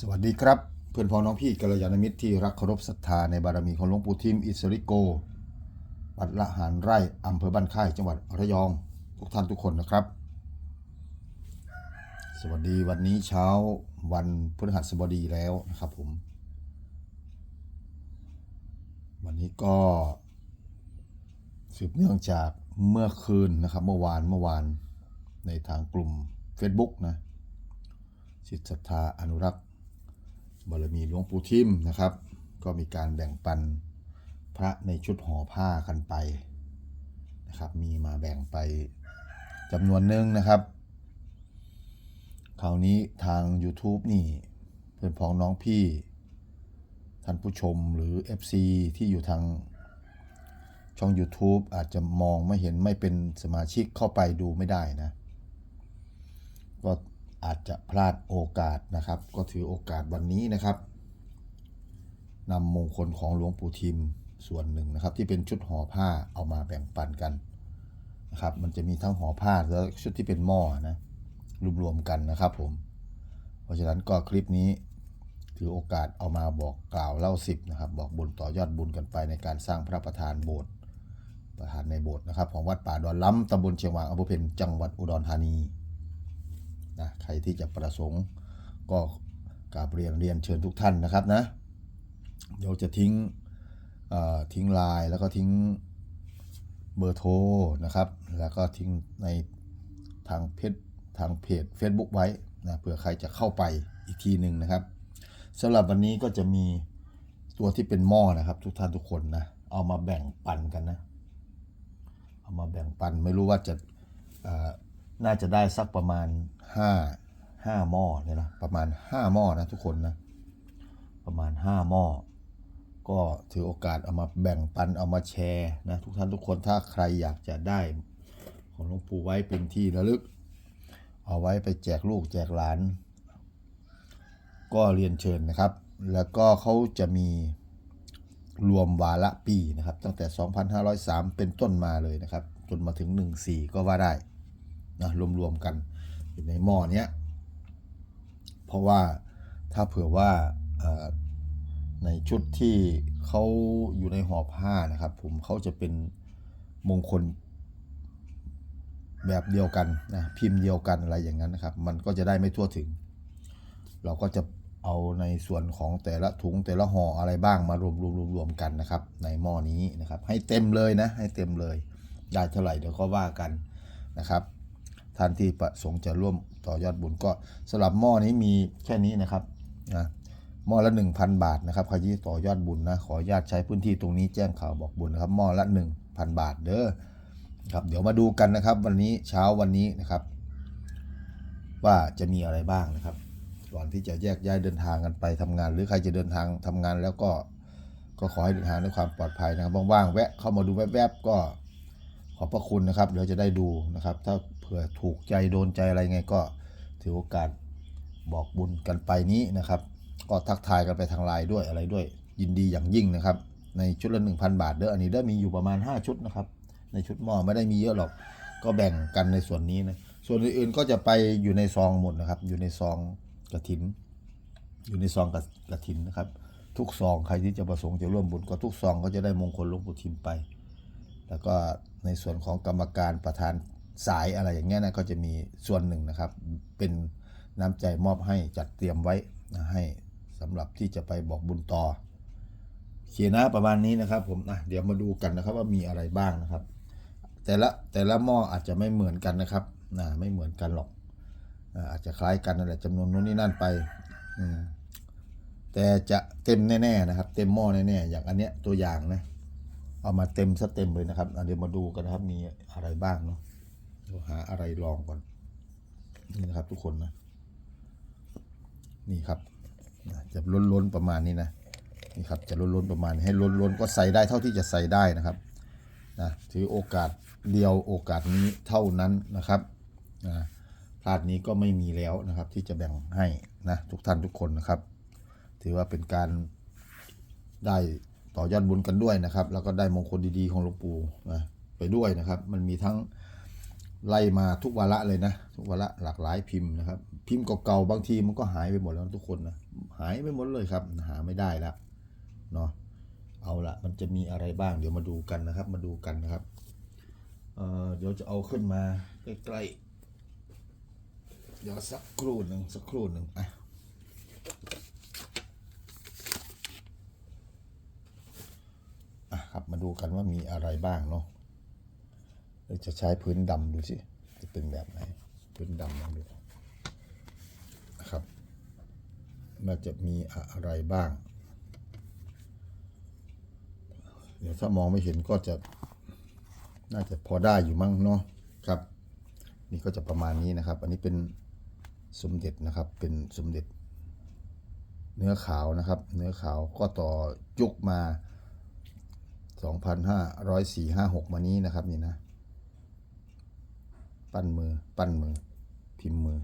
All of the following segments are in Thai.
สวัสดีครับ เพื่อนพ้องน้องพี่กัลยาณมิตรที่รักเคารพศรัทธาในบารมีของหลวงปู่ทิมอิสริโกวัดละหารไร่อำเภอบ้านค่ายจังหวัดระยองทุกท่านทุกคนนะครับ สวัสดีวันนี้เช้าวันพฤหัสบดีแล้วนะครับผม วันนี้ก็สืบเนื่องจากเมื่อคืนนะครับ เมื่อวานเมื่อวานในทางกลุ่ม Facebook นะจิตศรัทธาอนุรักษ์ บารมีหลวงปู่ทิมนะครับ ก็มีการแบ่งปันพระในชุดห่อผ้ากันไปนะครับ มีมาแบ่งไปจำนวนหนึ่งนะครับ คราวนี้ทาง YouTube นี่ เพื่อนพ้องน้องพี่ ท่านผู้ชมหรือ FC ที่อยู่ทางช่อง YouTube อาจจะมองไม่เห็นไม่เป็นสมาชิกเข้าไปดูไม่ได้นะ ก็ อาจจะพลาดโอกาสนะครับ ก็ถือโอกาสวันนี้นะครับนำมงคลของหลวงปู่ทิมส่วนหนึ่งนะครับ ที่เป็นชุดห่อผ้าเอามาแบ่งปันกันนะครับ มันจะมีทั้งห่อผ้าและชุดที่เป็นหม้อนะรวมๆกันนะครับผม เพราะฉะนั้นก็คลิปนี้ถือโอกาสเอามาบอกกล่าวเล่าสิบนะครับ บอกบุญต่อยอดบุญกันไปในการสร้างพระประธานโบสถ์ประธานในโบสถ์นะครับ ของวัดป่าดอนล้ำตำบลเชียงวางอำเภอเพนจังหวัดอุดรธานี นะใครที่จะประสงค์ก็กราบเรียนเรียนเชิญทุกท่านนะครับนะเดี๋ยวจะทิ้งทิ้งไลน์แล้วก็ทิ้งเบอร์โทรนะครับ แล้วก็ทิ้งในทางเพจทางเพจ Facebook ไว้นะเผื่อใครจะเข้าไปอีกทีหนึ่งนะครับสำหรับวันนี้ก็จะมีตัวที่เป็นหม้อนะครับ ทุกท่านทุกคนนะเอามาแบ่งปันกันนะเอามาแบ่งปันไม่รู้ว่าจะน่าจะได้สักประมาณ ห้าห้าหม้อเนี่ยนะประมาณห้าหม้อนะทุกคนนะประมาณห้าหม้อก็ถือโอกาสเอามาแบ่งปันเอามาแชร์นะทุกท่านทุกคนถ้าใครอยากจะได้ของหลวงปู่ไว้เป็นที่ระลึก เอาไว้ไปแจกลูกแจกหลาน ก็เรียนเชิญนะครับ แล้วก็เขาจะมีรวมวาระปีนะครับ ตั้งแต่ 2,503 เป็นต้นมาเลยนะครับ จนมาถึง 14 ก็ว่าได้นะรวมๆกัน อยู่ในหม้อเนี้ยเพราะว่าถ้าเผื่อว่าในชุดที่เขาอยู่ในห่อผ้านะครับ ผมเขาจะเป็นมงคลแบบเดียวกันนะพิมพ์เดียวกันอะไรอย่างนั้นนะครับ มันก็จะได้ไม่ทั่วถึง เราก็จะเอาในส่วนของแต่ละถุงแต่ละห่ออะไรบ้างมารวมรวมรวมรวมกันนะครับ ในหม้อนี้นะครับ ให้เต็มเลยนะ ให้เต็มเลยได้เท่าไหร่เดี๋ยวก็ว่ากันนะครับ ท่านที่ประสงค์จะร่วมต่อยอดบุญก็สำหรับหม้อนี้มีแค่นี้นะครับนะหม้อละ 1,000 บาทนะครับใครที่ต่อยอดบุญนะขออนุญาตใช้พื้นที่ตรงนี้แจ้งข่าวบอกบุญนะครับหม้อละ 1,000 บาทเด้อครับเดี๋ยวมาดูกันนะครับ วันนี้เช้าวันนี้นะครับ ว่าจะมีอะไรบ้างนะครับก่อนที่จะแยกย้ายเดินทางกันไปทำงาน หรือใครจะเดินทางทำงานแล้วก็ก็ขอให้เดินทางด้วยความปลอดภัยนะครับว่างๆแวะเข้ามาดูแวบๆก็ ขอบพระคุณนะครับเดี๋ยวจะได้ดูนะครับ ถ้าเผื่อถูกใจโดนใจอะไรไงก็ถือโอกาสบอกบุญกันไปนี้นะครับ ก็ทักทายกันไปทางไลน์ด้วยอะไรด้วย ยินดีอย่างยิ่งนะครับ ในชุดละ 1,000 บาทเด้ออันนี้ได้มีอยู่ประมาณ 5 ชุดนะครับ ในชุดหม้อไม่ได้มีเยอะหรอก ก็แบ่งกันในส่วนนี้นะส่วนอื่นๆก็จะไปอยู่ในซองหมดนะครับ อยู่ในซองกระถิน อยู่ในซองกระกระถินนะครับ ทุกซองใครที่จะประสงค์จะร่วมบุญก็ทุกซองก็จะได้มงคลหลวงปู่ทิมไป แล้วก็ในส่วนของกรรมการประธานสายอะไรอย่างเงี้ยนะก็จะมีส่วนหนึ่งนะครับ เป็นน้ำใจมอบให้จัดเตรียมไว้นะให้สำหรับที่จะไปบอกบุญต่อเขียนนะประมาณนี้นะครับ ผมนะเดี๋ยวมาดูกันนะครับว่ามีอะไรบ้างนะครับ แต่ละแต่ละหม้ออาจจะไม่เหมือนกันนะครับนะไม่เหมือนกันหรอกอาจจะคล้ายกันนั่นแหละจำนวนนู้นนี่นั่นไปอืแต่จะเต็มแน่ๆนะครับ เต็มหม้อแน่ๆอย่างอันเนี้ยตัวอย่างนะ เอามาเต็มซะเต็มเลยนะครับเดี๋ยวมาดูกันนะครับ มีอะไรบ้างเนาะเดี๋ยวหาอะไรลองก่อน นี่นะครับ ทุกคนนะ นี่ครับจะล้นๆประมาณนี้นะนี่ครับจะล้นๆประมาณให้ล้นๆก็ใส่ได้เท่าที่จะใส่ได้นะครับนะถือโอกาสเดียวโอกาสนี้เท่านั้นนะครับนะพลาดนี้ก็ไม่มีแล้วนะครับ ที่จะแบ่งให้นะทุกท่านทุกคนนะครับ ถือว่าเป็นการได้ ต่อยอดบุญกันด้วยนะครับ แล้วก็ได้มงคลดีๆของหลวงปู่นะไปด้วยนะครับ มันมีทั้งไล่มาทุกวาระเลยนะ ทุกวาระหลากหลายพิมพ์นะครับ พิมพ์เก่าๆบางทีมันก็หายไปหมดแล้วทุกคนนะหายไปหมดเลยครับ หาไม่ได้แล้วเนาะเอาละมันจะมีอะไรบ้าง เดี๋ยวมาดูกันนะครับ มาดูกันนะครับเออเดี๋ยวจะเอาขึ้นมาใกล้ๆเดี๋ยวสักครู่หนึ่งสักครู่หนึ่งอะอะ ครับมาดูกันว่ามีอะไรบ้างเนาะเราจะใช้พื้นดำดูสิจะเป็นแบบไหนพื้นดำลองดูนะครับน่าจะมีอะไรบ้าง เดี๋ยวถ้ามองไม่เห็นก็จะน่าจะพอได้อยู่มั้งเนาะครับ นี่ก็จะประมาณนี้นะครับ อันนี้เป็นสมเด็จนะครับเป็นสมเด็จ เนื้อขาวนะครับ เนื้อขาวก็ต่อยุกมา 2546 มานี้นะครับนี่นะ ปั้นมือ ปั้นมือ พิมพ์มือ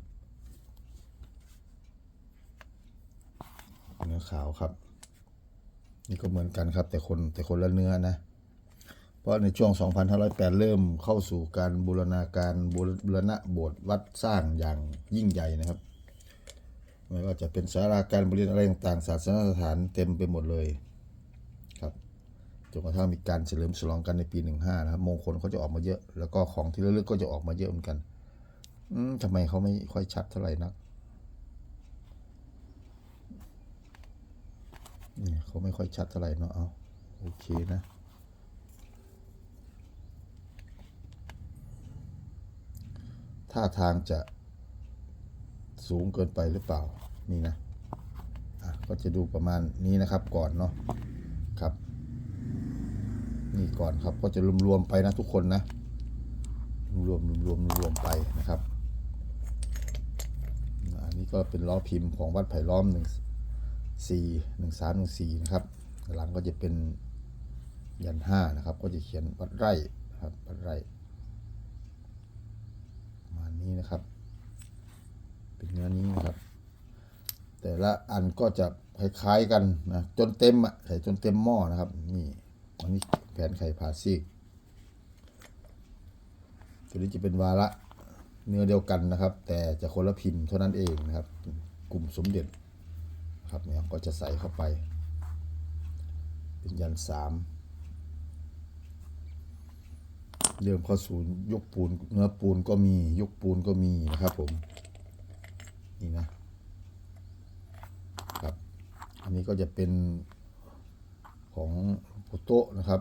เนื้อขาวครับ นี่ก็เหมือนกันครับ แต่คนแต่คนละเนื้อนะ เพราะในช่วง 2508 เริ่มเข้าสู่การบูรณาการบูรณะโบสถ์วัดสร้างอย่างยิ่งใหญ่นะครับไม่ว่าจะเป็นสาราการบริเรียนอะไรต่างๆศาสนสถานเต็มไปหมดเลย จนกระทั่งมีการเฉลิมฉลองกันในปี 15 นะครับมงคลเขาจะออกมาเยอะ แล้วก็ของที่ระลึกก็จะออกมาเยอะเหมือนกันอืมทำไมเขาไม่ค่อยชัดเท่าไหร่นักเนี่ยเขาไม่ค่อยชัดเท่าไหร่เนาะเอาโอเคนะท่าทางจะสูงเกินไปหรือเปล่านี่นะอะก็จะดูประมาณนี้นะครับก่อนเนาะครับ นี่ก่อนครับก็จะรวมๆไปนะทุกคนนะรวมๆรวมๆรวมๆไปนะครับอันนี้ก็เป็นล้อพิมพ์ของวัดไผ่ล้อมหนึ่งสี่หนึ่งสามหนึ่งสี่นะครับหลังก็จะเป็นยันห้านะครับ ก็จะเขียนวัดไร่ครับวัดไร่มานี้นะครับ เป็นเนื้อนี้นะครับ แต่ละอันก็จะคล้ายๆกันนะจนเต็มอะใส่จนเต็มหม้อนะครับ นี่อันนี้ แผนไข่ผาซีก ตัวนี้จะเป็นวาระเนื้อเดียวกันนะครับ แต่จะคนละพิมพ์เท่านั้นเองนะครับ กลุ่มสมเด็จครับเนี่ยก็จะใส่เข้าไป เป็นยันสามเริ่มเข้าสู่ยุคปูนเนื้อปูนก็มียุคปูนก็มีนะครับผมนี่นะครับ อันนี้ก็จะเป็นของปุโตนะครับ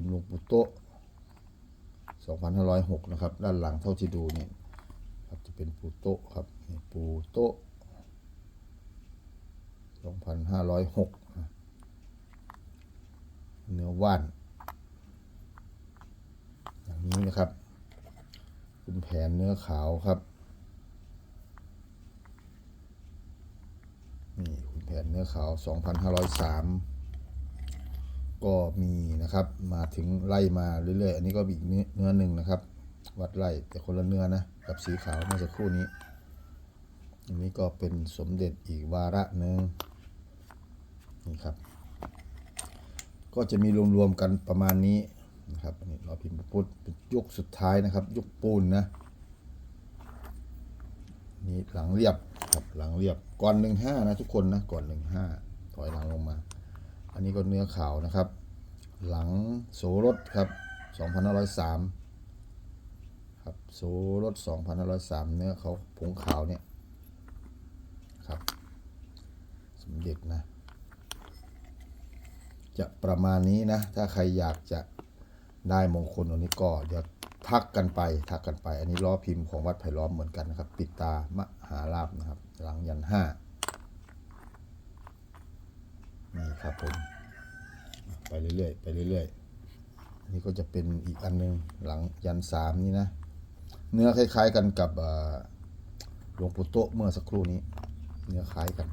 พิมพ์ลงปุโตะ2506 นะครับ ด้านหลังเท่าที่ดูเนี่ยครับจะเป็นปูโตะครับนี่ปูโตะ2506นะเนื้อว่าน อย่างนี้นะครับคุณแผนเนื้อขาวครับ นี่คุณแผนเนื้อขาว 2503 ก็มีนะครับ มาถึงไล่มาเรื่อยๆ อันนี้ก็อีกเนื้อหนึ่งนะครับ วัดไล่แต่คนละเนื้อนะกับสีขาวเมื่อสักครู่นี้ อันนี้ก็เป็นสมเด็จอีกวาระหนึ่งนี่ครับ ก็จะมีรวมๆกันประมาณนี้นะครับอันนี้เราพิมพ์พุทธเป็นยุคสุดท้ายนะครับ ยุคปูนนะนี่หลังเรียบครับหลังเรียบก่อนหนึ่งห้านะทุกคนนะก่อนหนึ่งห้าถอยหลังลงมา อันนี้ก็เนื้อขาวนะครับ หลังโสรถครับ2503ครับโสรถ2503 เนื้อเขาผงขาวเนี่ยครับ สมเด็จนะ จะประมาณนี้นะ ถ้าใครอยากจะได้มงคลอันนี้ก็เดี๋ยวทักกันไปทักกันไป อันนี้ล้อพิมพ์ของวัดไผ่ล้อมเหมือนกันนะครับ ปิดตามหาลาบนะครับ หลังยันห้า นี่ครับผมไปเรื่อยๆไปเรื่อยๆนนี้ก็จะเป็นอีกอันหนึงหลังยันสามนี่นะ เนื้อคล้าย ๆกันกับหลวงปู่โตะเมื่อสักครู่นี้ เนื้อคล้ายกัน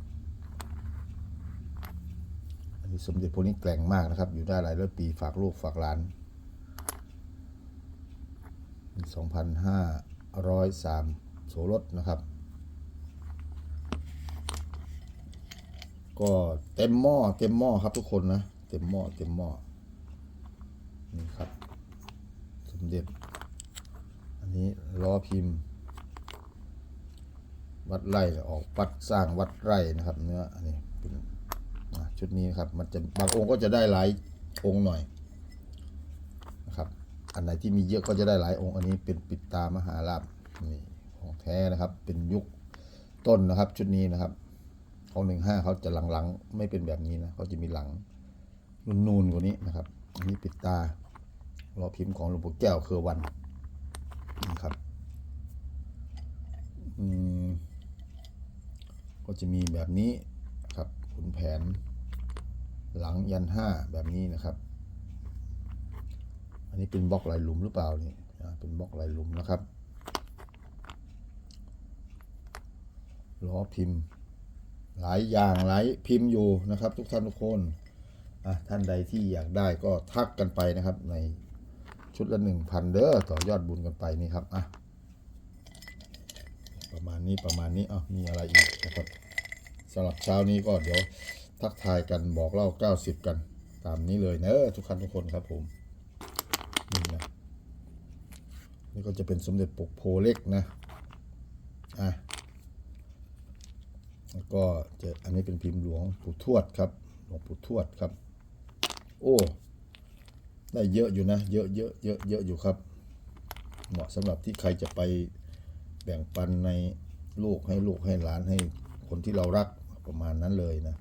อันนี้สมเด็จพวกนี้แกร่งมากนะครับ อยู่ได้หลายร้อยปีฝากลูกฝากหลานสองพันห้าร้อยสามโสรถนะครับ ก็เต็มหม้อเต็มหม้อครับทุกคนนะ เต็มหม้อเต็มหม้อนี่ครับสมเด็จ อันนี้ล้อพิมพ์ วัดไร่ออกวัดสร้างวัดไร่นะครับ เนื้ออันนี้เป็นชุดนี้ครับมันจะบางองค์ก็จะได้หลายองค์หน่อยนะครับอันไหนที่มีเยอะก็จะได้หลายองค์ อันนี้เป็นปิดตามหาลาภนี่ของแท้นะครับเป็นยุคต้นนะครับชุดนี้นะครับ ของหนึ่งห้าเขาจะหลังๆ ไม่เป็นแบบนี้นะเขาจะมีหลังนูนๆกว่านี้นะครับอันนี้ปิดตารอพิมพ์ของหลวงปู่แก้วเครือวันนี่ครับอืมก็จะมีแบบนี้ครับขุนแผน หลังยันห้าแบบนี้นะครับ อันนี้เป็นบล็อกลายหลุมหรือเปล่านี่เป็นบล็อกลายหลุมนะครับล้อพิมพ์ หลายอย่างหลายพิมพ์อยู่นะครับ ทุกท่านทุกคนอะท่านใดที่อยากได้ก็ทักกันไปนะครับ ในชุดละหนึ่งพันเด้อต่อยอดบุญกันไปนี่ครับอะประมาณนี้ประมาณนี้อะมีอะไรอีกนะครับสำหรับเช้านี้ก็เดี๋ยวทักทายกันบอกเล่า 90 กัน ตามนี้เลยเนอะทุกท่านทุกคนครับผมนี่นะนี่ก็จะเป็นสมเด็จปกโพเล็กนะอะ แล้วก็จะอันนี้เป็นพิมพ์หลวงปู่ทวดครับ หลวงปู่ทวดครับ โอ้ ได้เยอะอยู่นะ เยอะเยอะเยอะเยอะอยู่ครับ เหมาะสำหรับที่ใครจะไปแบ่งปันในลูกให้ลูกให้หลานให้คนที่เรารักประมาณนั้นเลยนะ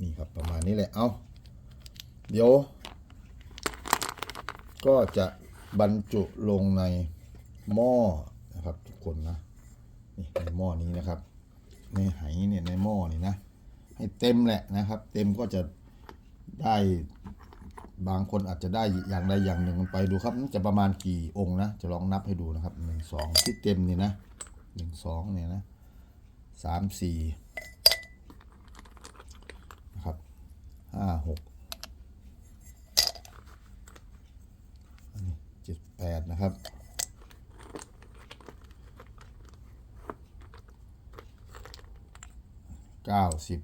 นี่ครับประมาณนี้แหละ เอาเดี๋ยว ก็จะบรรจุลงในหม้อนะครับทุกคนนะ นี่ในหม้อนี้นะครับ ในไหเนี่ยในหม้อนี่นะ ให้เต็มแหละนะครับ เต็มก็จะได้บางคนอาจจะได้อย่างใดอย่างหนึ่งไปดูครับจะประมาณกี่องค์นะ จะลองนับให้ดูนะครับหนึ่งสองที่เต็มนี่นะหนึ่งสองเนี่ยนะสามสี่นะครับห้าหกเจ็ดแปดนะครับ เก้าสิบ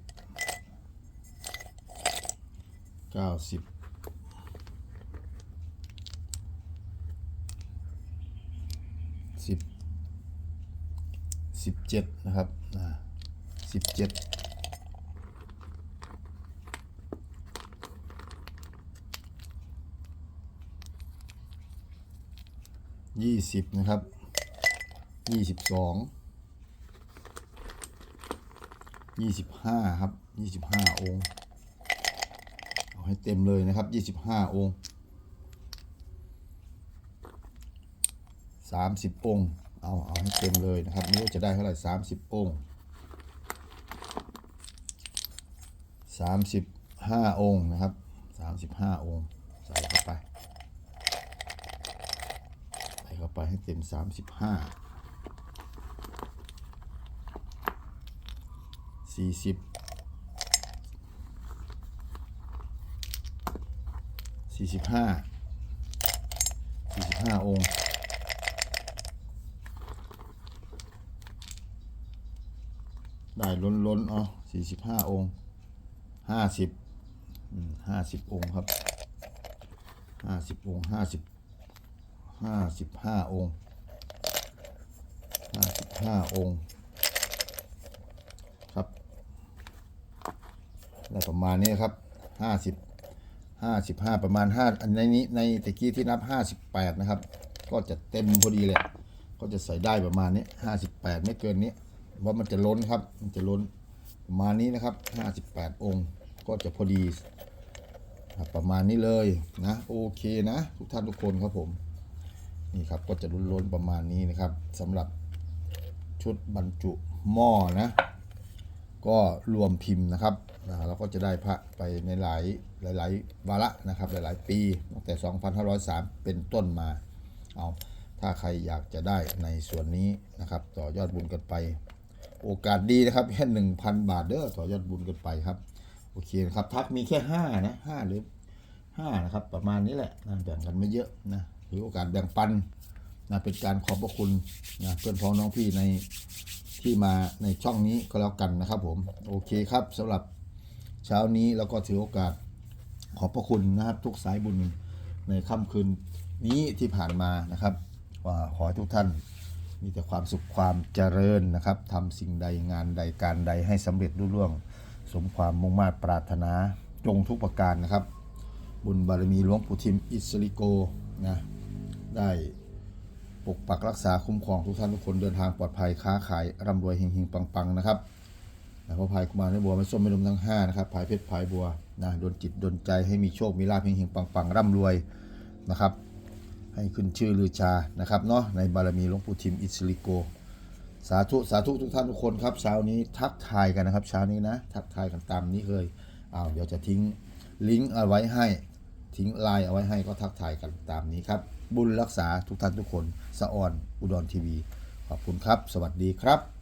เก้าสิบสิบสิบเจ็ดนะครับอ่าสิบเจ็ดยี่สิบนะครับยี่สิบสอง ยี่สิบห้าครับยี่สิบห้าองค์เอาให้เต็มเลยนะครับยี่สิบห้าองค์สามสิบองค์เอาเอาให้เต็มเลยนะครับไม่รู้จะได้เท่าไหร่สามสิบองค์สามสิบห้าองค์นะครับสามสิบห้าองค์ใส่เข้าไปใส่เข้าไปให้เต็มสามสิบห้า สี่สิบสี่สิบห้าสี่สิบห้าองค์ได้ล้นล้นอ๋อสี่สิบห้าองค์ห้าสิบห้าสิบองค์ครับห้าสิบองค์ห้าสิบห้าสิบห้าองค์ห้าสิบห้าองค์ ครับ ได้ประมาณนี้ครับห้าสิบห้าสิบห้าประมาณห้าอันในนี้ในตะกี้ที่นับห้าสิบแปดนะครับ ก็จะเต็มพอดีเลยก็จะใส่ได้ประมาณนี้ห้าสิบแปดไม่เกินนี้เพราะมันจะล้นครับ มันจะล้นประมาณนี้นะครับห้าสิบแปดองค์ก็จะพอดีประมาณนี้เลยนะโอเคนะ ทุกท่านทุกคนครับผมนี่ครับก็จะล้นๆประมาณนี้นะครับสำหรับชุดบรรจุหม้อนะ ก็รวมพิมพ์นะครับเราก็จะได้พระไปในหลายหลาย ๆ วาระนะครับหลาย ๆ ปีตั้งแต่ 2503 เป็นต้นมาเอาถ้าใครอยากจะได้ในส่วนนี้นะครับ ต่อยอดบุญกันไป โอกาสดีนะครับแค่หนึ่งพันบาทเด้อต่อยอดบุญกันไปครับโอเคนะครับทักมีแค่ห้านะห้าหรือห้านะครับ ประมาณนี้แหละนะแบ่งกันไม่เยอะนะหรือโอกาสแบ่งปันนะเป็นการขอบพระคุณนะเพื่อนพ้องน้องพี่ใน ที่มาในช่องนี้ก็แล้วกันนะครับผมโอเคครับสำหรับเช้านี้แล้วก็ถือโอกาสขอบพระคุณนะครับ ทุกสายบุญในค่ำคืนนี้ที่ผ่านมานะครับว่าขอให้ทุกท่านมีแต่ความสุขความเจริญนะครับทำสิ่งใดงานใดการใดให้สำเร็จรุ่ร่วง สมความมุ่งมา่ปรารถนาจงทุกประการนะครับ บุญบารมีหลวงปู่ทิมอิสริโกนะได้ ปกปักรักษาคุ้มครองทุกท่านทุกคนเดินทางปลอดภัยค้าขายร่ำรวยเฮงๆปังๆนะครับพระพายกุมารไม่บัวไม่ส้มไม่ลมทั้งห้านะครับพายเพชรพายบัวนะดนจิตดนใจให้มีโชคมีลาภเฮงๆปังๆร่ำรวยนะครับ ให้ขึ้นชื่อลือชานะครับเนาะในบารมีหลวงปู่ทิมอิสริโก สาธุสาธุทุกท่านทุกคนครับเช้านี้ทักทายกันนะครับเช้านี้นะทักทายกันตามนี้เลยอ้าวเดี๋ยวจะทิ้งลิงก์เอาไว้ให้ทิ้งไลน์เอาไว้ให้ก็ทักทายกันตามนี้ครับ บุญรักษาทุกท่านทุกคนสะออนอุดรทีวี ขอบคุณครับ สวัสดีครับ